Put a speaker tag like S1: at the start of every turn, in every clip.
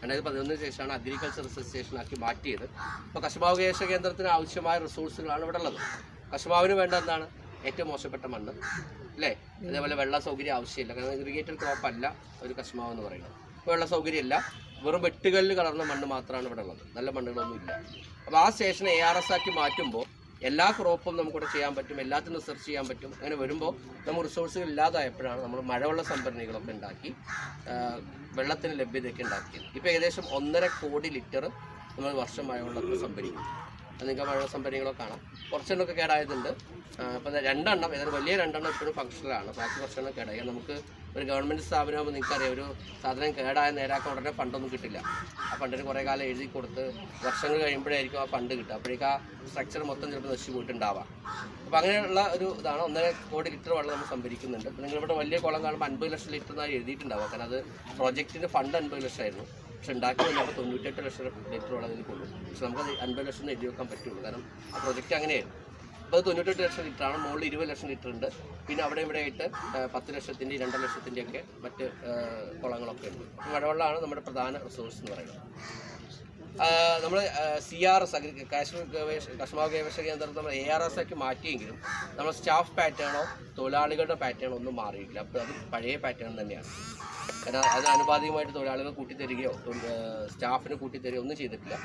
S1: രണ്ടായിരത്തി പതിനൊന്നിന് ശേഷമാണ് അഗ്രികൾച്ചർ റിസർച്ച് സ്റ്റേഷനാക്കി മാറ്റിയത്. അപ്പോൾ കശുമാവ് ഗവേഷണ കേന്ദ്രത്തിന് ആവശ്യമായ റിസോഴ്സുകളാണ് ഇവിടെ ഉള്ളത്. കശുമാവിന് വേണ്ട എന്താണ്? ഏറ്റവും മോശപ്പെട്ട മണ്ണ് അല്ലേ? അതേപോലെ വെള്ള സൗകര്യം ആവശ്യമില്ല. കാരണം ഇറിഗേറ്റഡ് ക്രോപ്പ് അല്ല ഒരു കശുമാവ് എന്ന് പറയുന്നത്. ഇപ്പോൾ വെള്ള സൗകര്യമില്ല വെറും വെട്ടുകളിൽ കളർന്ന മണ്ണ് മാത്രമാണ് ഇവിടെ ഉള്ളത്. നല്ല മണ്ണുകളൊന്നും ഇല്ല. അപ്പോൾ ആ സ്റ്റേഷൻ എ ആർ എസ് ആക്കി മാറ്റുമ്പോൾ എല്ലാ ക്രോപ്പും നമുക്കിവിടെ ചെയ്യാൻ പറ്റും എല്ലാത്തിനും റിസർച്ച് ചെയ്യാൻ പറ്റും. അങ്ങനെ വരുമ്പോൾ നമുക്ക് റിസോഴ്സുകൾ ഇല്ലാതായപ്പോഴാണ് നമ്മൾ മഴവെള്ള സംഭരണികളൊക്കെ ഉണ്ടാക്കി വെള്ളത്തിന് ലഭ്യതയൊക്കെ ഉണ്ടാക്കിയത്. ഇപ്പോൾ ഏകദേശം ഒന്നര കോടി ലിറ്റർ നമ്മൾ വർഷം മഴവെള്ളത്തിൽ സംഭരിക്കും നിങ്ങൾക്ക് മഴ സംഭരണികളൊക്കെ കാണാം. കുറച്ചെണ്ണമൊക്കെ കേടായതുണ്ട്. അപ്പോൾ രണ്ടെണ്ണം. ഏതായാലും വലിയ രണ്ടെണ്ണം ഇപ്പോഴും ഫംഗ്ഷനിലാണ് ബാക്കി കുറച്ചെണ്ണം കേടായി. നമുക്ക് ഒരു ഗവൺമെന്റ് സ്ഥാപനമാകുമ്പോൾ നിങ്ങൾക്കറിയാം ഒരു സാധനം കേടായ നേരാക്കാൻ ഉടനെ ഫണ്ടൊന്നും കിട്ടില്ല. ആ ഫണ്ടിന് കുറേ കാലം എഴുതി കൊടുത്ത് വർഷങ്ങൾ കഴിയുമ്പോഴായിരിക്കും ആ ഫണ്ട് കിട്ടുക. അപ്പോഴേക്കും ആ സ്ട്രക്ചർ മൊത്തം ചിലപ്പോൾ നശിച്ചു പോയിട്ടുണ്ടാവാം. അപ്പോൾ അങ്ങനെയുള്ള ഒരു ഇതാണ്. ഒന്നര കോടി ലിറ്റർ വെള്ളം നമ്മൾ സംഭരിക്കുന്നുണ്ട്. നിങ്ങളിവിടെ വലിയ കുളം കാണുമ്പോൾ അൻപത് ലക്ഷം ലിറ്റർ എന്നാണ് എഴുതിയിട്ടുണ്ടാവുക. കാരണം അത് പ്രോജക്റ്റിന്റെ ഫണ്ട് അൻപത് ലക്ഷമായിരുന്നു. പക്ഷെ ഉണ്ടാക്കി വന്നപ്പോൾ തൊണ്ണൂറ്റെട്ട് ലക്ഷം ലിറ്റർ വെള്ളം അതിൽ കൊള്ളു പക്ഷെ നമുക്കത് അൻപത് ലക്ഷം എഴുതി വെക്കാൻ പറ്റുള്ളൂ. കാരണം ആ പ്രൊജക്റ്റ് അങ്ങനെയായിരുന്നു അപ്പോൾ അത് തൊണ്ണൂറ്റെട്ട് ലക്ഷം ലിറ്റർ ആണ്. മുകളിൽ ഇരുപത് ലക്ഷം ലിറ്റർ ഉണ്ട്. പിന്നെ അവിടെ ഇവിടെ ആയിട്ട് പത്ത് ലക്ഷത്തിന്റെ രണ്ട് ലക്ഷത്തിന്റെ ഒക്കെ മറ്റ് കുളങ്ങളൊക്കെ ഉണ്ട്. അപ്പോൾ മഴവെള്ളമാണ് നമ്മുടെ പ്രധാന റിസോഴ്സ് എന്ന് പറയുന്നത്. നമ്മൾ C R S agri Kashmir ഗവേഷ കശ്മാവ് ഗവേഷണ കേന്ദ്രം നമ്മൾ എ ആർ എസ് ആക്കി മാറ്റിയെങ്കിലും നമ്മൾ സ്റ്റാഫ് പാറ്റേണോ തൊഴിലാളികളുടെ പാറ്റേണോ ഒന്നും മാറിയിട്ടില്ല. അപ്പോൾ അത് പഴയ പാറ്റേൺ തന്നെയാണ്. കാരണം അതിന് അനുപാതികമായിട്ട് തൊഴിലാളികൾ കൂട്ടിത്തരികയോ സ്റ്റാഫിന് കൂട്ടിത്തരികയോ ഒന്നും ചെയ്തിട്ടില്ല.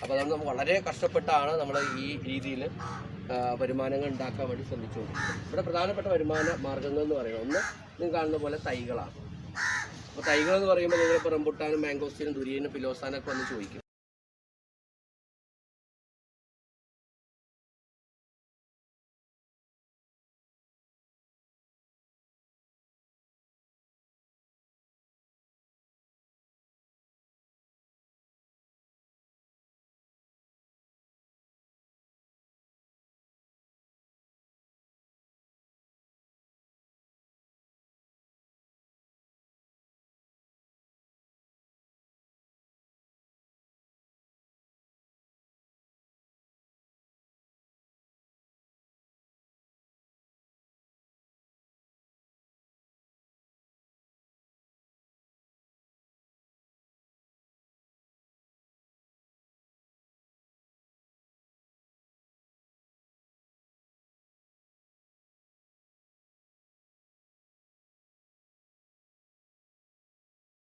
S1: അപ്പോൾ അതുകൊണ്ട് നമുക്ക് വളരെ കഷ്ടപ്പെട്ടാണ് നമ്മൾ ഈ രീതിയിൽ വരുമാനങ്ങൾ ഉണ്ടാക്കാൻ വേണ്ടി ശ്രമിച്ചുകൊണ്ടിരിക്കുന്നത്. ഇവിടെ പ്രധാനപ്പെട്ട വരുമാന മാർഗങ്ങൾ എന്ന് പറയുന്നത് ഒന്ന് നിങ്ങൾ കാണുന്ന പോലെ തൈകളാണ്. അപ്പോൾ തൈകൾ എന്ന് പറയുമ്പോൾ നിങ്ങളിപ്പോൾ റംബുട്ടാനും മാംഗോസ്റ്റീനും ദുരിയനും ഫിലോസാനൊക്കെ വന്ന് ചോദിക്കും.